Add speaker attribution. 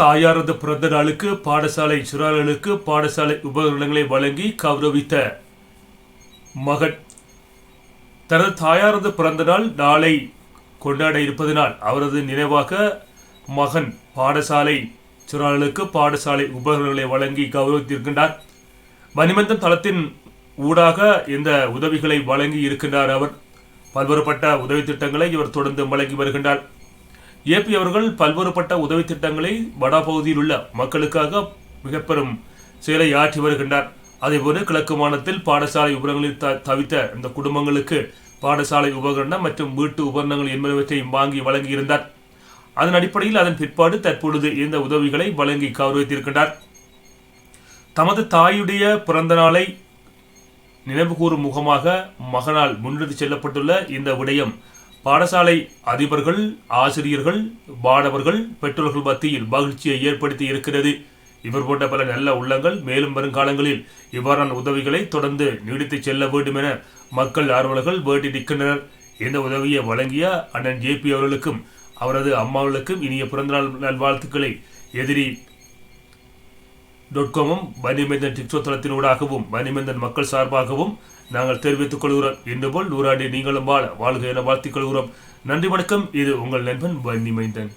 Speaker 1: தாயாரது பிறந்த நாளுக்கு பாடசாலை சிறார்களுக்கு பாடசாலை உபகரணங்களை வழங்கி கௌரவித்த மகன். தனது தாயாரது பிறந்த நாள் நாளை கொண்டாட இருப்பதனால் அவரது நினைவாக மகன் பாடசாலை சிறார்களுக்கு பாடசாலை உபகரணங்களை வழங்கி கௌரவித்திருக்கின்றார். மணிமந்தன் தளத்தின் ஊடாக இந்த உதவிகளை வழங்கி இருக்கின்றார் அவர். பல்வேறுபட்ட உதவி திட்டங்களை இவர் தொடர்ந்து வழங்கி வருகின்றார். ஏபி அவர்கள் பல்வேறுபட்ட உதவி திட்டங்களை வட பகுதியில் உள்ள மக்களுக்காக மிக பெரும் செயலை ஆற்றி வருகின்றார். அதேபோல கிழக்கு மாநிலத்தில் பாடசாலை உபகரணங்களில் த தவித்த இந்த குடும்பங்களுக்கு பாடசாலை உபகரணம் மற்றும் வீட்டு உபகரணங்கள் என்பவற்றையும் வாங்கி வழங்கியிருந்தார். அதன் அடிப்படையில் அதன் பிற்பாடு தற்பொழுது இந்த உதவிகளை வழங்கி கௌரவித்திருக்கின்றார். தமது தாயுடைய பிறந்த நாளை நினைவுகூரும் முகமாக மகனால் முன்னெடுத்து செல்லப்பட்டுள்ள இந்த விடயம் பாடசாலை அதிபர்கள் ஆசிரியர்கள் மாணவர்கள் பெற்றோர்கள் மத்தியில் மகிழ்ச்சியை ஏற்படுத்தி இருக்கிறது. இவர் போன்ற பல நல்ல உள்ளங்கள் மேலும் வருங்காலங்களில் இவ்வாறான உதவிகளை தொடர்ந்து நீடித்து செல்ல வேண்டும் என மக்கள் ஆர்வலர்கள் வேண்டி நிற்கின்றனர். இந்த உதவியை வழங்கிய அண்ணன் ஜேபி அவர்களுக்கும் அவரது அம்மாவுக்கும் இனிய பிறந்தநாள் நல்வாழ்த்துக்களை எதிரி டாட் காமும் மணிமேந்தன் டிக்டோ தளத்தினூடாகவும் மணிமேந்தன் மக்கள் சார்பாகவும் நாங்கள் தெரிவித்துக் கொள்கிறோம். இன்று போல் நூறாண்டு நீங்களும் வாழ வாழ்க என வாழ்த்திக் கொள்கிறோம். நன்றி வணக்கம். இது உங்கள் நண்பன் மணிமைந்தன்